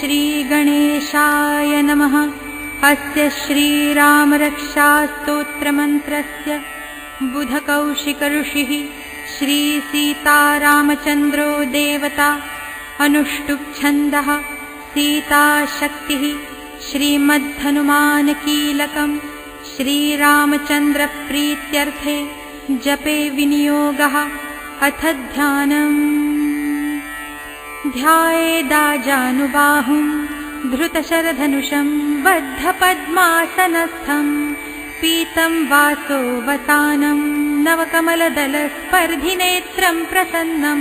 श्रीगणेशाय नमः। अस्य श्रीरामरक्षास्तोत्रमन्त्रस्य बुधकौशिकऋषिः श्रीसीतारामचन्द्रो देवता अनुष्टुप्छन्दः सीताशक्तिः श्रीमद्धनुमानकीलकम् श्रीरामचन्द्रप्रीत्यर्थे जपे विनियोगः। अथ ध्यानम् ध्यायेदाजानुबाहुं धृतशरधनुषं बद्धपद्मासनस्थम् पीतं वासो वसानं नवकमलदलस्पर्धिनेत्रं प्रसन्नं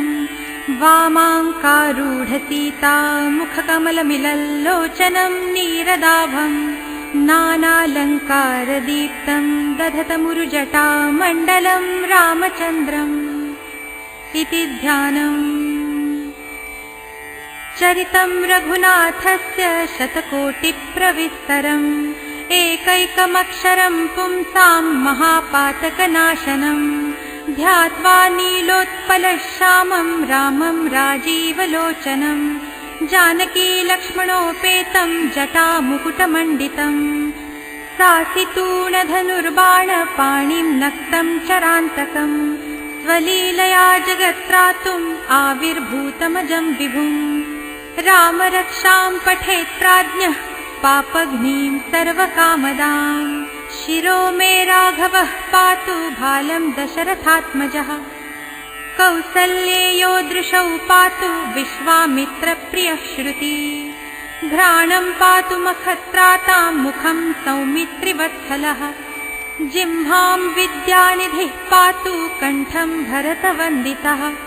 वामाङ्कारूढसीता मुखकमलमिलल्लोचनं नीरदाभम् नानालङ्कारदीप्तं दधतमुरुजटामण्डलं रामचन्द्रम् इति ध्यानम् चरितं रघुनाथस्य शतकोटिप्रविस्तरम् एकैकमक्षरं पुंसां महापातकनाशनम्। ध्यात्वा नीलोत्पलश्यामं रामं राजीवलोचनम् जानकी लक्ष्मणोपेतं जटामुकुटमण्डितम्। सासितूणधनुर्बाणपाणिं नक्तं चरान्तकम् स्वलीलया जगत्त्रातुम् आविर्भूतमजं विभुम् रामरक्षां पठेत् प्राज्ञः पापघ्नीं सर्वकामदाम् शिरो मे राघवः पातु भालं दशरथात्मजः। कौसल्येयो दृशौ पातु विश्वामित्रप्रियः श्रुति घ्राणं पातु मखत्रातां मुखं सौमित्रिवत्सलः। जिह्वां विद्यानिधिः पातु कण्ठं भरतवन्दितः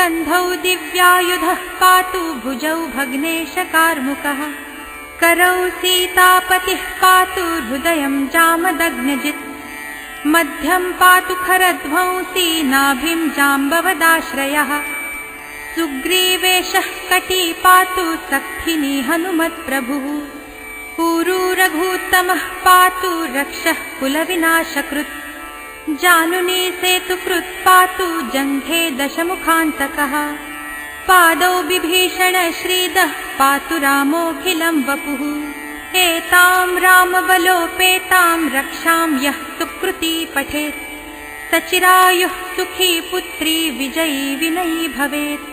स्कन्धौ दिव्यायुधः पातु भुजौ भग्नेशकार्मुकः। करौ सीतापतिः पातु हृदयं जामदग्नजित्। मध्यं पातु खरध्वंसी नाभिं जाम्बवदाश्रयः। सुग्रीवेशः कटी पातु सखिनी हनुमत्प्रभुः। रघूत्तमः पातु रक्षः कुलविनाशकृत् जानुनी सेतुकृत् पातु जङ्घे दशमुखान्तकः। पादौ बिभीषण श्रीदः पातु रामोऽखिलं वपुः। एतां रामबलोपेतां रक्षां यः सुकृती पठेत्। सचिरायुः सुखी पुत्री विजयी विनयी भवेत्।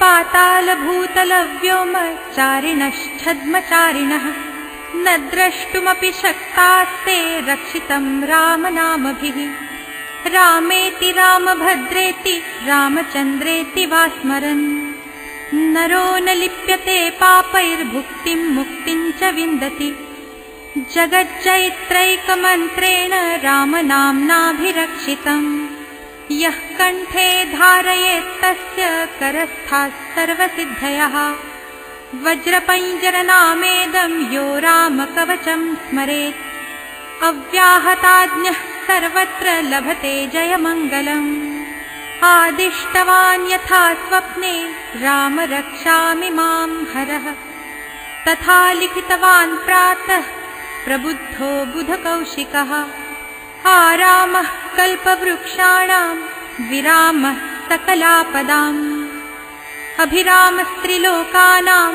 पातालभूतलव्योमचारिणश्छद्मचारिणः न द्रष्टुमपि शक्तास्ते रक्षितं रामनामभिः। रामेति रामभद्रेति रामचन्द्रेति वा स्मरन् नरो न लिप्यते पापैर्भुक्तिं मुक्तिं च विन्दति। जगज्जैत्रैकमन्त्रेण रामनाम्नाभिरक्षितम्। यः कण्ठे धारयेत्तस्य करस्थाः सर्वसिद्धयः वज्रपञ्जरनामेदं यो रामकवचं स्मरेत् अव्याहताज्ञः सर्वत्र लभते जयमङ्गलम्। आदिष्टवान् यथा स्वप्ने राम रक्षामि मां हरः। तथा लिखितवान् प्रातः प्रबुद्धो बुधकौशिकः। आरामः कल्पवृक्षाणां विरामः सकलापदाम् अभिरामस्त्रिलोकानां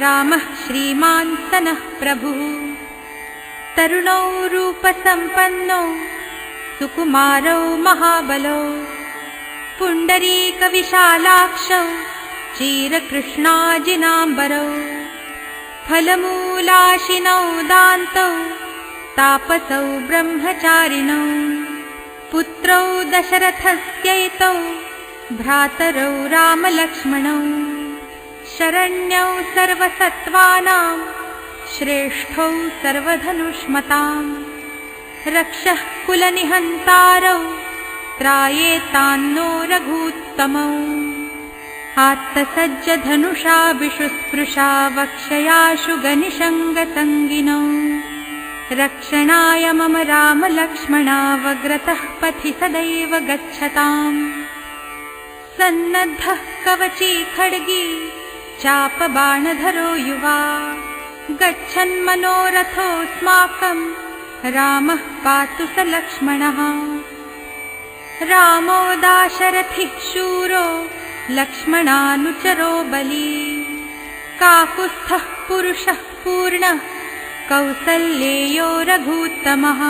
रामः श्रीमान् सनः प्रभुः। तरुणौ रूपसम्पन्नौ सुकुमारौ महाबलौ पुण्डरीकविशालाक्षौ चीरकृष्णाजिनाम्बरौ फलमूलाशिनौ दान्तौ तापसौ ब्रह्मचारिणौ पुत्रौ दशरथस्यैतौ भ्रातरौ रामलक्ष्मणौ शरण्यौ सर्वसत्त्वानां श्रेष्ठौ सर्वधनुष्मताम् रक्षः कुलनिहन्तारौ त्रायेतान्नो रघूत्तमौ। आत्तसज्जधनुषा विशुस्पृशा वक्षयाशु गनिशङ्गसङ्गिनौ रक्षणाय मम रामलक्ष्मणावग्रतः पथि सदैव गच्छताम् सन्नद्धः कवची खड्गी चापबाणधरो युवा। गच्छन्मनोरथोऽस्माकम् रामः पातु स लक्ष्मणः। रामो दाशरथिः शूरो लक्ष्मणानुचरो बली। काकुत्स्थः पुरुषः पूर्णः कौसल्येयो रघूत्तमः।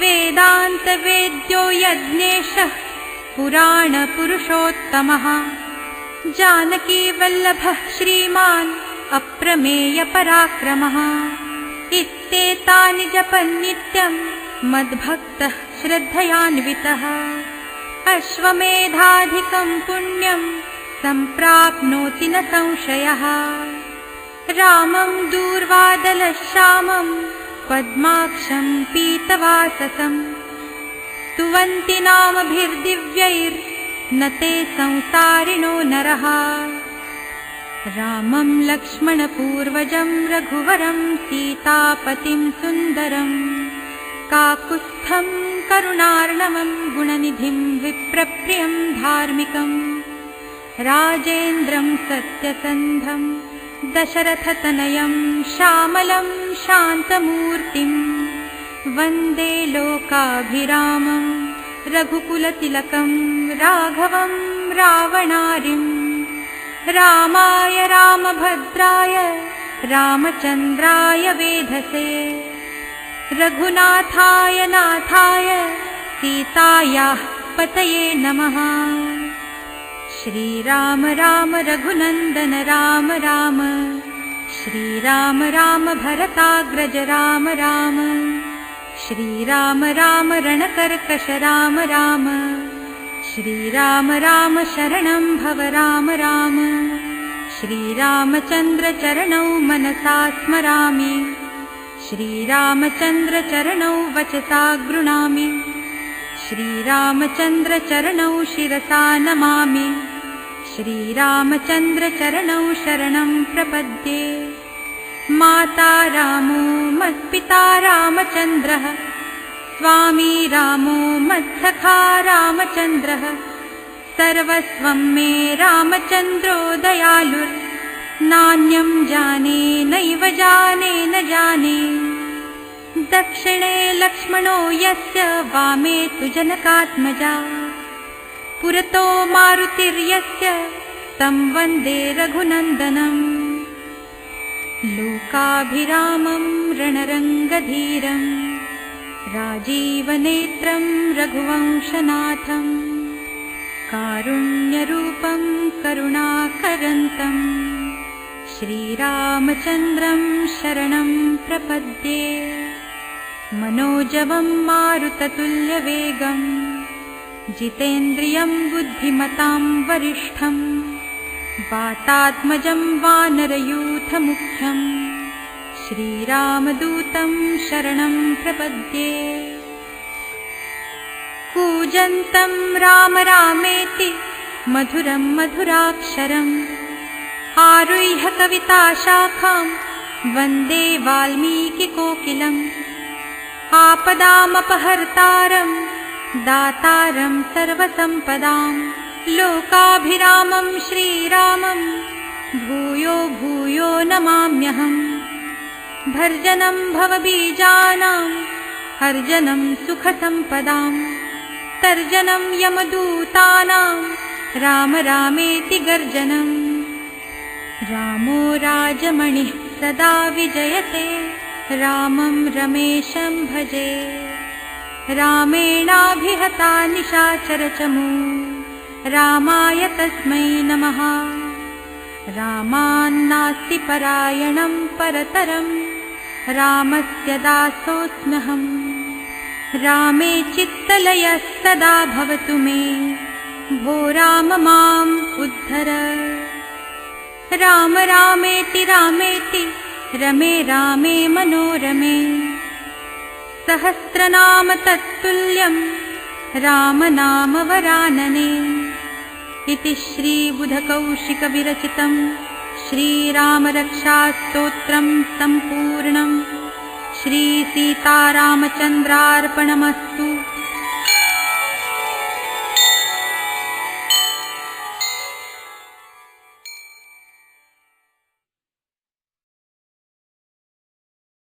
वेदान्तवेद्यो यज्ञेशः पुराणपुरुषोत्तमः। जानकीवल्लभः श्रीमान् अप्रमेयपराक्रमः इत्येतानि जपन्नित्यम् मद्भक्तः श्रद्धयान्वितः। अश्वमेधाधिकम् पुण्यम् सम्प्राप्नोति न संशयः। रामम् दूर्वादलश्यामम् पद्माक्षम् पीतवाससम् स्तुवन्ति नामभिर्दिव्यैर्न ते संसारिणो नरः। रामम् लक्ष्मणपूर्वजम् रघुवरम् सीतापतिम् सुन्दरम् काकुत्स्थम् करुणार्णवम् गुणनिधिम् विप्रप्रियम् धार्मिकम् राजेन्द्रम् सत्यसन्धम् दशरथतनयम् श्यामलम् शान्तमूर्तिम् वन्दे लोकाभिरामम् रघुकुलतिलकम् राघवम् रावणारिम्। रामाय रामभद्राय रामचन्द्राय वेधसे। रघुनाथाय नाथाय सीतायाः पतये नमः। श्रीराम राम रघुनन्दन राम राम। श्रीराम राम भरताग्रज राम राम श्रीराम राम रणकर्कश राम राम। श्रीराम राम शरणं भव राम राम। श्रीरामचन्द्रचरणौ मनसा स्मरामि। श्रीरामचन्द्रचरणौ वचसा गृणामि। श्रीरामचन्द्रचरणौ शिरसा नमामि। श्रीरामचन्द्रचरणौ शरणं प्रपद्ये माता रामो मत्पिता रामचन्द्रः स्वामी रामो मत्सखा रामचन्द्रः सर्वस्वं मे रामचन्द्रो दयालुर्नान्यं जाने नैव जाने न जाने। दक्षिणे लक्ष्मणो यस्य वामे तु जनकात्मजा। पुरतो मारुतिर्यस्य तं वन्दे रघुनन्दनम् लोकाभिरामं रणरङ्गधीरम् राजीवनेत्रं रघुवंशनाथम् कारुण्यरूपं करुणाकरन्तम् श्रीरामचन्द्रं शरणं प्रपद्ये मनोजवं मारुततुल्यवेगम् जितेन्द्रियं बुद्धिमतां वरिष्ठम् वातात्मजं वानरयूथमुख्यम् श्रीरामदूतं शरणं प्रपद्ये। कूजन्तं राम रामेति मधुरं मधुराक्षरम् आरुह्य कविताशाखां वन्दे वाल्मीकिकोकिलम् आपदामपहर्तारम् दातारं सर्वसम्पदाम् लोकाभिरामं श्रीरामम् भूयो भूयो नमाम्यहम् भर्जनं भवबीजानाम् अर्जनं सुखसम्पदाम् तर्जनं यमदूतानां राम रामेति गर्जनम् रामो राजमणिः सदा विजयते रामं रमेशं भजे। रामेणाभिहता निशाचरचमू रामाय तस्मै नमः। रामान्नास्ति परायणं परतरं। रामस्य दासोऽस्म्यहम् रामे चित्तलयः सदा भवतु मे। भो राम माम् उद्धर। राम रामेति रामेति रमे रामे मनोरमे। सहस्रनाम तत्तुल्यं रामनामवरानने इति श्रीबुधकौशिकविरचितं श्रीरामरक्षास्तोत्रं सम्पूर्णम् श्रीसीतारामचन्द्रार्पणमस्तु